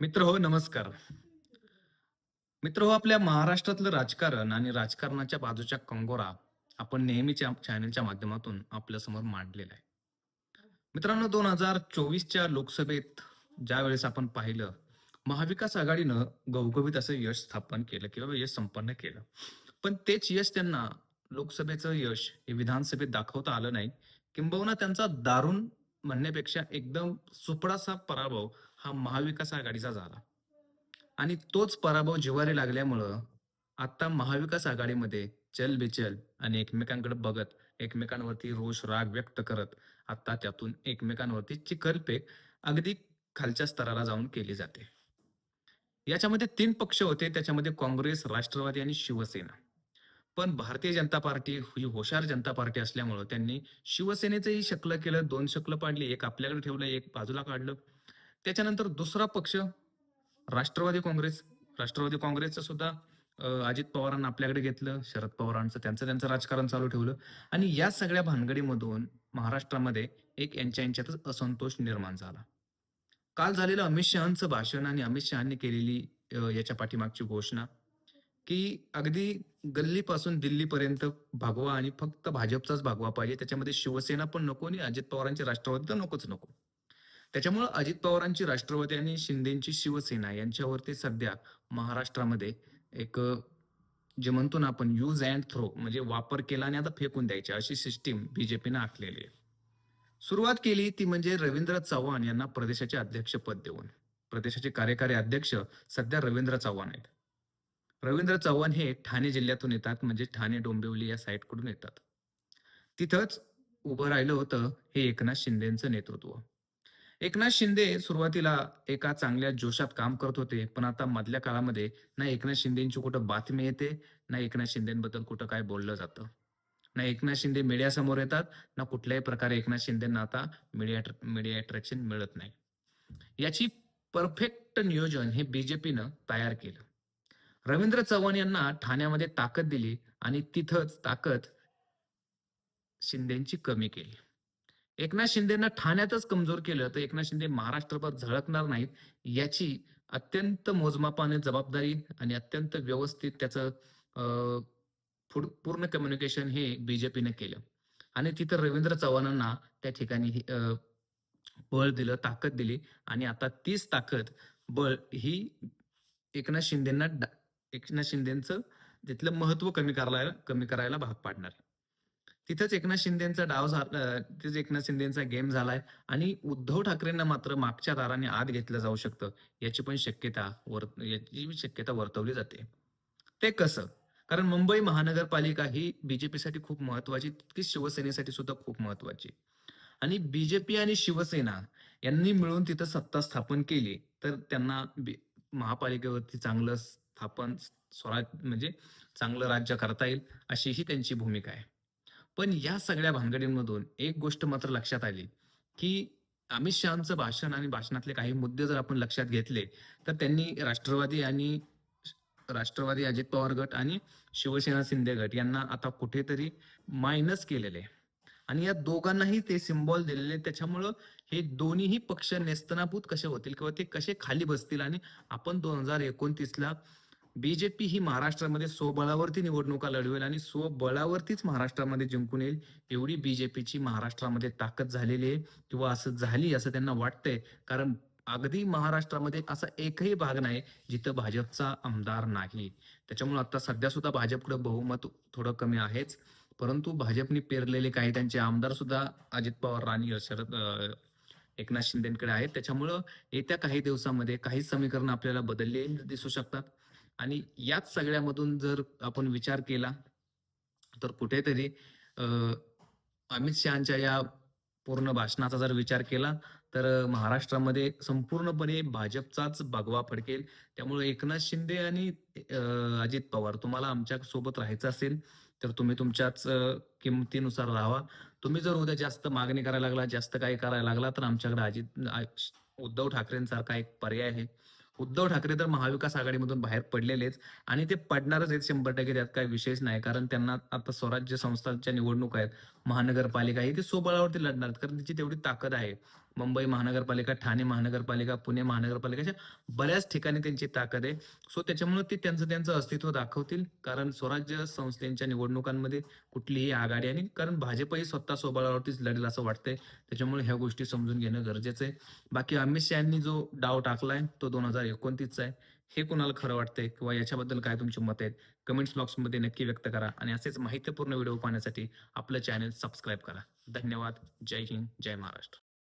मित्र हो नमस्कार. मित्र हो आपल्या महाराष्ट्रातलं राजकारण आणि राजकारणाच्या बाजूच्या कंगोरा आपण नेहमीच्या चॅनलच्या माध्यमातून आपल्यासमोर मांडलेला आहे. मित्रांनो दोन हजार चोवीसच्या लोकसभेत ज्या वेळेस आपण पाहिलं महाविकास आघाडीनं गवगवीत असं यश स्थापन केलं किंवा यश संपन्न केलं. पण तेच यश त्यांना लोकसभेचं यश हे विधानसभेत दाखवता आलं नाही. किंबहुना त्यांचा दारुण म्हणण्यापेक्षा एकदम सुपडासा पराभव हा महाविकास आघाडीचा झाला. आणि तोच पराभव जिव्हारी लागल्यामुळं आता महाविकास आघाडीमध्ये चल बिचल आणि एकमेकांकडे बघत एकमेकांवरती रोष राग व्यक्त करत आता त्यातून एकमेकांवरती चिखलपेक अगदी खालच्या स्तराला जाऊन केली जाते. याच्यामध्ये तीन पक्ष होते त्याच्यामध्ये काँग्रेस राष्ट्रवादी आणि शिवसेना. पण भारतीय जनता पार्टी ही हुशार जनता पार्टी असल्यामुळं त्यांनी शिवसेनेचंही शकलं केलं दोन शकलं पाडली एक आपल्याकडे ठेवलं एक बाजूला काढलं. त्याच्यानंतर दुसरा पक्ष राष्ट्रवादी काँग्रेस. राष्ट्रवादी काँग्रेसचं सुद्धा अजित पवारांना आपल्याकडे घेतलं शरद पवारांचं त्यांचं त्यांचं राजकारण चालू ठेवलं. आणि या सगळ्या भानगडीमधून महाराष्ट्रामध्ये एक यांच्या यांच्यातच असंतोष निर्माण झाला. काल झालेलं अमित शहाचं भाषण आणि अमित शहानी केलेली याच्या पाठीमागची घोषणा की अगदी गल्लीपासून दिल्लीपर्यंत भागवा आणि फक्त भाजपचाच भागवा पाहिजे. त्याच्यामध्ये शिवसेना पण नको आणि अजित पवारांची राष्ट्रवादी तर नकोच नको. त्याच्यामुळं अजित पवारांची राष्ट्रवादी आणि शिंदेची शिवसेना यांच्यावरती सध्या महाराष्ट्रामध्ये एक जे म्हणतो ना आपण यूज अँड थ्रो म्हणजे वापर केला आणि आता फेकून द्यायची अशी सिस्टीम बीजेपीनं आखलेली आहे. सुरुवात केली ती म्हणजे रवींद्र चव्हाण यांना प्रदेशाचे अध्यक्षपद देऊन. प्रदेशाचे कार्यकारी अध्यक्ष सध्या रवींद्र चव्हाण आहेत. रवींद्र चव्हाण हे ठाणे जिल्ह्यातून येतात म्हणजे ठाणे डोंबिवली या साईडकडून येतात. तिथंच उभं राहिलं होतं हे एकनाथ शिंदेचं नेतृत्व. एकनाथ शिंदे सुरुवातीला एका चांगल्या जोशात काम करत होते पण आता मधल्या काळामध्ये ना एकनाथ शिंदेची कुठं बातमी येते ना एकनाथ शिंदेबद्दल कुठं काय बोललं जातं. ना एकनाथ शिंदे मीडियासमोर येतात ना कुठल्याही प्रकारे एकनाथ शिंदेना आता मीडिया मीडिया अट्रॅक्शन मिळत नाही. याची परफेक्ट नियोजन हे बीजेपीनं तयार केलं. रवींद्र चव्हाण यांना ठाण्यामध्ये ताकद दिली आणि तिथंच ताकद शिंदेची कमी केली. एकनाथ शिंदेना ठाण्यातच कमजोर केलं तर एकनाथ शिंदे महाराष्ट्रभर झळकणार नाहीत याची अत्यंत मोजमापाने जबाबदारी आणि अत्यंत व्यवस्थित त्याचं पुढ- पूर्ण कम्युनिकेशन हे बीजेपीने केलं. आणि तिथं रवींद्र चव्हाणांना त्या ठिकाणी बळ दिलं ताकद दिली. आणि आता तीच ताकद बळ ही एकनाथ शिंदेना डा- एकनाथ शिंदेचं तिथलं महत्त्व कमी करायला कमी करायला भाग पाडणार. तिथंच एकनाथ शिंदेचा डाव झाला तिथेच एकनाथ शिंदेचा गेम झालाय आणि उद्धव ठाकरेंना मात्र मागच्या दाराने आत घेतलं जाऊ शकतं याची पण शक्यता वर याची पण शक्यता वर्तवली जाते. ते कसं? कारण मुंबई महानगरपालिका ही बीजेपीसाठी खूप महत्वाची तितकीच शिवसेनेसाठी सुद्धा खूप महत्वाची आणि बीजेपी आणि शिवसेना यांनी मिळून तिथं सत्ता स्थापन केली तर त्यांना बी- महापालिकेवरती चांगलं स्थापन स्वराज म्हणजे चांगलं राज्य करता येईल अशी ही त्यांची भूमिका आहे. पण या सगळ्या भानगडींमधून एक गोष्ट मात्र लक्षात आली की अमित शहाचं भाषण आणि भाषणातले काही मुद्दे जर आपण लक्षात घेतले तर त्यांनी राष्ट्रवादी आणि राष्ट्रवादी अजित पवार गट आणि शिवसेना शिंदे गट यांना आता कुठेतरी मायनस केलेले आहे. आणि या दोघांनाही ते सिम्बॉल दिलेले त्याच्यामुळं हे दोन्हीही पक्ष नेस्तनाभूत कसे होतील किंवा ते कसे खाली बसतील आणि आपण दोन हजार एकोणतीसला बीजेपी ही महाराष्ट्रामध्ये स्वबळावरती निवडणुका लढवेल आणि स्वबळावरतीच महाराष्ट्रामध्ये जिंकून येईल एवढी बीजेपीची महाराष्ट्रामध्ये ताकद झालेली आहे. किंवा असं झाली असं त्यांना वाटतंय. कारण अगदी महाराष्ट्रामध्ये असा एकही भाग नाही जिथं भाजपचा आमदार नाही. त्याच्यामुळे आता सध्या सुद्धा भाजपकडे बहुमत थोडं कमी आहेच. परंतु भाजपने पेरलेले काही त्यांचे आमदार सुद्धा अजित पवार राणी शरद एकनाथ शिंदेकडे आहेत. त्याच्यामुळं येत्या काही दिवसामध्ये काही समीकरण आपल्याला बदललेली दिसू शकतात. आणि याच सगळ्यामधून जर आपण विचार केला तर कुठेतरी अमित शहाच्या या पूर्ण भाषणाचा जर विचार केला तर महाराष्ट्रामध्ये संपूर्णपणे भाजपचाच भगवा फडकेल. त्यामुळे एकनाथ शिंदे आणि अजित पवार तुम्हाला आमच्यासोबत राहायचं असेल तर तुम्ही तुमच्याच किमतीनुसार राहावा. तुम्ही जर उद्या जास्त मागणी करायला लागला जास्त काही करायला लागला तर आमच्याकडे अजित उद्धव ठाकरेंसारखा एक पर्याय आहे. उद्धव ठाकरे तर महाविकास आघाडीमधून बाहेर पडलेलेच आणि ते पडणारच आहेत शंभर टक्के त्यात काही विशेष नाही. कारण त्यांना आता स्वराज्य संस्थांच्या निवडणूक आहेत. महानगरपालिका आहे ती स्वबळावरती लढणार कारण त्याची तेवढी ताकद आहे. मुंबई महानगरपालिका ठाणे महानगरपालिका पुणे महानगरपालिका अशा बऱ्याच ठिकाणी त्यांची ताकद आहे. सो त्याच्यामुळे ते त्यांचं त्यांचं अस्तित्व दाखवतील. कारण स्वराज्य संस्थेच्या निवडणुकांमध्ये कुठलीही आघाडी आणि कारण भाजपही स्वतः स्वबळावरतीच लढेल असं वाटतंय. त्याच्यामुळे ह्या गोष्टी समजून घेणं गरजेचं आहे. बाकी अमित शहानी जो डाव टाकलाय तो दोन हजार एकोणतीसचा आहे. हे कोणाला खरं वाटतंय किंवा याच्याबद्दल काय तुमची मत आहेत? कमेंट्स बॉक्समध्ये नक्की व्यक्त करा आणि असेच माहितीपूर्ण व्हिडिओ पाहण्यासाठी आपलं चॅनल सबस्क्राईब करा. धन्यवाद. जय हिंद. जय महाराष्ट्र.